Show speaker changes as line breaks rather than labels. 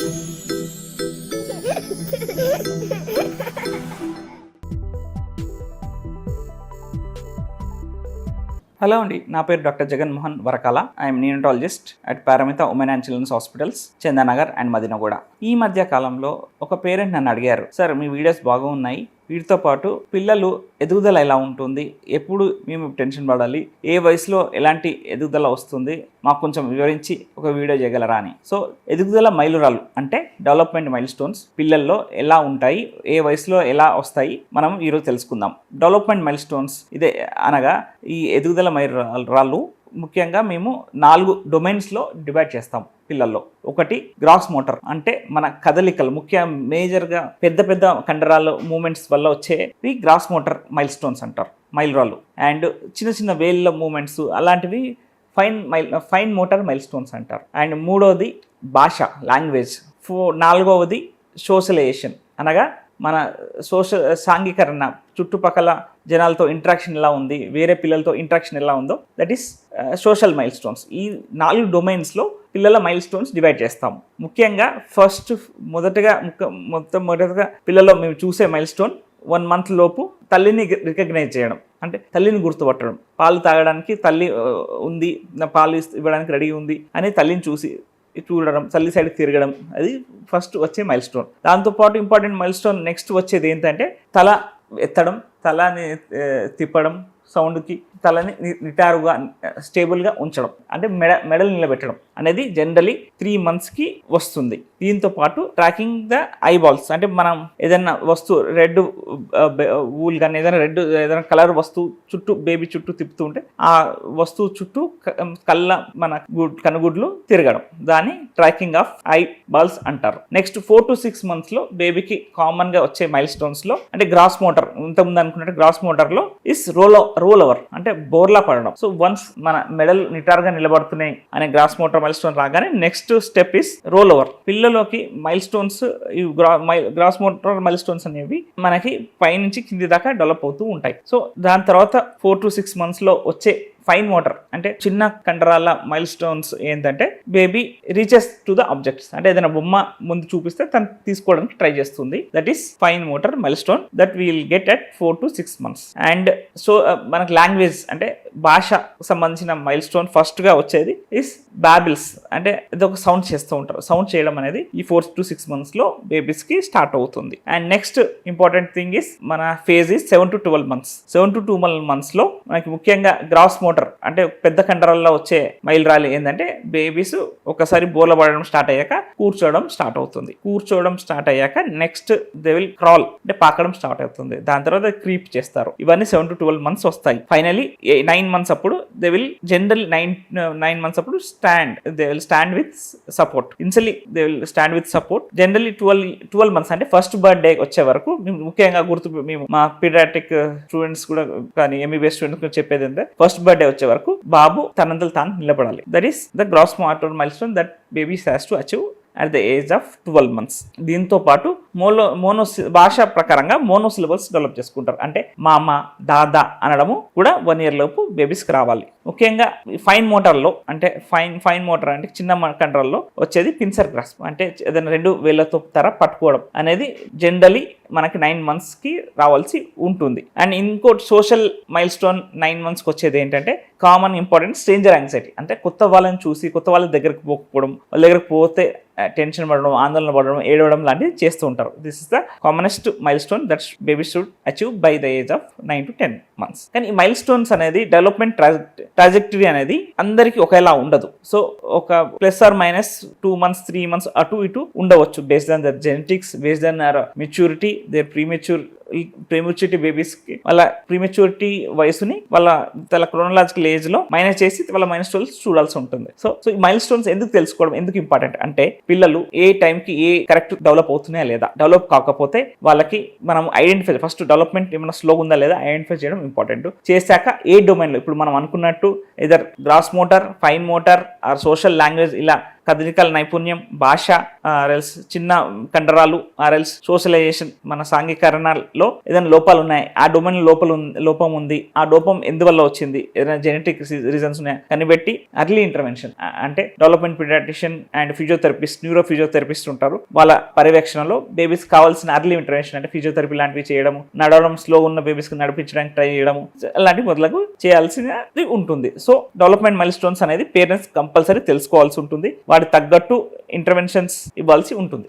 Hello అండి నా పేరు doctor Jaganmohan Varakala. I'm నియోటాలజిస్ట్ at Paramita women and children's hospitals Chandanagar and Madinaguda ఈ మధ్య కాలంలో ఒక పేరెంట్ నన్ను అడిగారు సార్ మీ వీడియోస్ బాగున్నాయి వీటితో పాటు పిల్లలు ఎదుగుదల ఎలా ఉంటుంది? ఎప్పుడు మేము టెన్షన్ పడాలి? ఏ వయసులో ఎలాంటి ఎదుగుదల వస్తుంది? మాకు కొంచెం వివరించి ఒక వీడియో చేయగలరా అని. సో ఎదుగుదల మైలురాలు అంటే డెవలప్మెంట్ మైల్ స్టోన్స్ పిల్లల్లో ఎలా ఉంటాయి? ఏ వయసులో ఎలా వస్తాయి? మనం ఈరోజు తెలుసుకుందాం. డెవలప్మెంట్ మైల్ స్టోన్స్ ఇదే అనగా ఈ ఎదుగుదల మైలురాళ్ళు ముఖ్యంగా మేము నాలుగు డొమైన్స్లో డివైడ్ చేస్తాం పిల్లల్లో. ఒకటి గ్రాస్ మోటార్ అంటే మన కదలికలు ముఖ్య మేజర్గా పెద్ద పెద్ద కండరాల మూమెంట్స్ వల్ల వచ్చేవి గ్రాస్ మోటార్ మైల్ స్టోన్స్ అంటారు మైల్రాళ్ళు. అండ్ చిన్న చిన్న వేళ్ళ మూమెంట్స్ అలాంటివి fine mile fine motor milestones అంటారు. అండ్ మూడవది భాష లాంగ్వేజ్. ఫో నాలుగవది సోషలైజేషన్ అనగా మన సోషల్ సాంఘికరణ చుట్టుపక్కల జనాలతో ఇంట్రాక్షన్ ఎలా ఉంది వేరే పిల్లలతో ఇంట్రాక్షన్ ఎలా ఉందో that is social milestones ఈ నాలుగు డొమైన్స్లో పిల్లల మైల్ స్టోన్స్ డివైడ్ చేస్తాం. ముఖ్యంగా ఫస్ట్ మొదటగా మొత్తం మొదటగా పిల్లల్లో మేము చూసే మైల్ స్టోన్ వన్ మంత్ లోపు తల్లిని రికగ్నైజ్ చేయడం. అంటే తల్లిని గుర్తుపట్టడం. పాలు తాగడానికి తల్లి uh, ఉంది నా పాలు ఇవ్వడానికి రెడీ ఉంది అని తల్లిని చూసి చూడడం చల్లి సైడ్ తిరగడం అది ఫస్ట్ వచ్చే మైల్ స్టోన్ దాంతోపాటు ఇంపార్టెంట్ మైల్ స్టోన్ నెక్స్ట్ వచ్చేది ఏంటంటే తల ఎత్తడం తలని తిప్పడం సౌండ్కి తలని నిటారుగా స్టేబుల్గా ఉంచడం. అంటే మెడ మెడలు నిలబెట్టడం. అనేది జనరలీ త్రీ మంత్స్కి వస్తుంది. దీంతో పాటు ట్రాకింగ్ ద ఐబాల్స్ అంటే మనం ఏదైనా వస్తువు రెడ్ ఊల్ uh, uh, కానీ ఏదైనా రెడ్ ఏదైనా కలర్ వస్తువు చుట్టూ బేబీ చుట్టూ తిప్పుతూ ఉంటే ఆ వస్తువు చుట్టూ um, కళ్ళ మన గుడ్ కనుగుడ్లు తిరగడం. దాన్ని ట్రాకింగ్ ఆఫ్ ఐ బాల్స్ అంటారు నెక్స్ట్ ఫోర్ టు సిక్స్ మంత్స్లో బేబీకి కామన్గా వచ్చే మైల్ స్టోన్స్లో అంటే గ్రాస్ మోటార్ ఇంతకుముందు అనుకున్నట్టు గ్రాస్ మోటార్లో ఇస్ రోల్ రోల్ ఓవర్ అంటే బోర్లా పడడం. సో వన్స్ మన మెడల్ నిటార్గా నిలబడుతున్నాయి అనే గ్రాస్ మోటార్ మైల్ స్టోన్ రాగానే next step is roll over పిల్లలోకి milestones ఈ గ్రాస్ మోటార్ మైల్ స్టోన్స్ అనేవి మనకి పైనుంచి కింది దాకా డెవలప్ అవుతూ ఉంటాయి. సో దాని తర్వాత ఫోర్ టు సిక్స్ మంత్స్లో వచ్చే ఫైన్ మోటర్ అంటే చిన్న కండరాల మైల్ స్టోన్స్ ఏంటంటే baby reaches to the objects అంటే ఏదైనా బొమ్మ ముందు చూపిస్తే తను తీసుకోవడానికి ట్రై చేస్తుంది. That is fine motor milestone that will get at four to six months and so మనకు లాంగ్వేజ్ అంటే భాష సంబంధించిన మైల్ స్టోన్ ఫస్ట్గా వచ్చేది ఇస్ బ్యాబిల్స్ అంటే ఇది ఒక సౌండ్ చేస్తూ ఉంటారు. సౌండ్ చేయడం అనేది ఈ ఫోర్ టు సిక్స్ మంత్స్లో బేబీస్కి స్టార్ట్ అవుతుంది. And next important thing is మన phase is seven to twelve months seven to twelve మంత్స్లో మనకి ముఖ్యంగా గ్రాస్ మోటర్ అంటే పెద్ద కండరాల్లో వచ్చే మైల్ రాలి ఏంటంటే బేబీస్ ఒకసారి బోర్ల పడడం స్టార్ట్ అయ్యాక కూర్చోవడం స్టార్ట్ అవుతుంది. కూర్చోవడం స్టార్ట్ అయ్యాక నెక్స్ట్ దే విల్ క్రాల్ అంటే పాకడం స్టార్ట్ అవుతుంది. దాని తర్వాత క్రీప్ చేస్తారు. ఇవన్నీ సెవెన్ టు ట్వెల్వ్ మంత్స్ వస్తాయి. ఫైనలీ నైన్ మంత్స్ అప్పుడు they will general nine nine months అప్పుడు stand they will stand with support ఇన్సలీ they will stand with support generally twelve twelve months అంటే ఫస్ట్ బర్త్డే వచ్చే వరకు మేము ముఖ్యంగా గుర్తు మేము మా పీడియాట్రిక్ స్టూడెంట్స్ కూడా కానీ ఎంబీబీఎస్ స్టూడెంట్స్ చెప్పేది ఏంటంటే ఫస్ట్ బర్త్డే వచ్చే వరకు బాబు తనంతలు తాను నిలబడాలి. That is the gross motor milestone that babies has to achieve at the age of twelve months దీంతో పాటు మోలో మోనో భాష ప్రకారంగా మోనో సిలబల్స్ డెవలప్ చేసుకుంటారు. అంటే మామ దాదా అనడము కూడా వన్ ఇయర్ లోపు బేబీస్కి రావాలి. ముఖ్యంగా ఫైన్ మోటార్లో అంటే ఫైన్ ఫైన్ మోటార్ అంటే చిన్న కంట్రోల్లో వచ్చేది పిన్సర్ గ్రాస్ప్ అంటే ఏదైనా రెండు వేళ్ళతో తర పట్టుకోవడం అనేది జనరలీ మనకి నైన్ మంత్స్కి రావాల్సి ఉంటుంది. అండ్ ఇంకోటి సోషల్ మైల్ స్టోన్ నైన్ మంత్స్కి వచ్చేది ఏంటంటే కామన్ ఇంపార్టెంట్ స్ట్రేంజర్ యాంగ్జైటీ. అంటే కొత్త వాళ్ళని చూసి కొత్త వాళ్ళ దగ్గరకు పోకపోవడం వాళ్ళ దగ్గరకు పోతే టెన్షన్ పడడం ఆందోళన పడడం ఏడవడం లాంటివి చేస్తూ ఉంటారు. This is the commonest milestone that baby should achieve by the age of nine to ten months కానీ ఈ మైల్ స్టోన్స్ అనేది డెవలప్మెంట్ ట్రాజెక్టరీ అనేది అందరికీ ఒకేలా ఉండదు. సో ఒక plus or minus two months three months అటు ఇటు ఉండవచ్చు. Based on their genetics based on their maturity their premature prematurity బేబీస్కి వాళ్ళ ప్రీమెచ్యూరిటీ వయసుని వాళ్ళ వాళ్ళ క్రోనలాజికల్ ఏజ్లో మైనస్ చేసి వాళ్ళ మైనస్ స్టోన్స్ చూడాల్సి ఉంటుంది. సో సో ఈ మైల్ స్టోన్స్ ఎందుకు తెలుసుకోవడం ఎందుకు ఇంపార్టెంట్ అంటే పిల్లలు ఏ టైంకి ఏ కరెక్ట్ డెవలప్ అవుతున్నాయా లేదా? డెవలప్ కాకపోతే వాళ్ళకి మనం ఐడెంటిఫై ఫస్ట్ డెవలప్మెంట్ ఏమైనా స్లో ఉందా లేదా? ఐడెంటిఫై చేయడం ఇంపార్టెంట్ చేశాక ఏ డొమైన్లో ఇప్పుడు మనం అనుకున్నట్టు either gross motor fine motor or social language ఇలా కదలికల నైపుణ్యం భాష uh, ఆర్ఎల్స్ చిన్న కండరాలు ఆర్ఎల్స్ సోషలైజేషన్ మన లో ఏదైనా లోపాలు ఉన్నాయి ఆ డొమైన్ లోపల లోపం ఉంది ఆ లోపం ఎందువల్ల వచ్చింది ఏదైనా జెనెటిక్ రీజన్స్ ఉన్నాయా కనిపెట్టి అర్లీ ఇంటర్వెన్షన్ అంటే development paediatrician and physiotherapist neuro physiotherapist ఉంటారు. వాళ్ళ పర్యవేక్షణలో బేబీస్ కావాల్సిన అర్లీ ఇంటర్వెన్షన్ అంటే ఫిజియోథెరపీ లాంటివి చేయడము నడవడం స్లో ఉన్న బేబీస్కి నడిపించడానికి ట్రై చేయడము అలాంటి మొదలకు చేయాల్సినది ఉంటుంది. సో డెవలప్మెంట్ మైల్ స్టోన్స్ అనేది పేరెంట్స్ కంపల్సరీ తెలుసుకోవాల్సి ఉంటుంది. వాటి తగ్గట్టు ఇంటర్వెన్షన్స్ ఇవ్వాల్సి ఉంటుంది.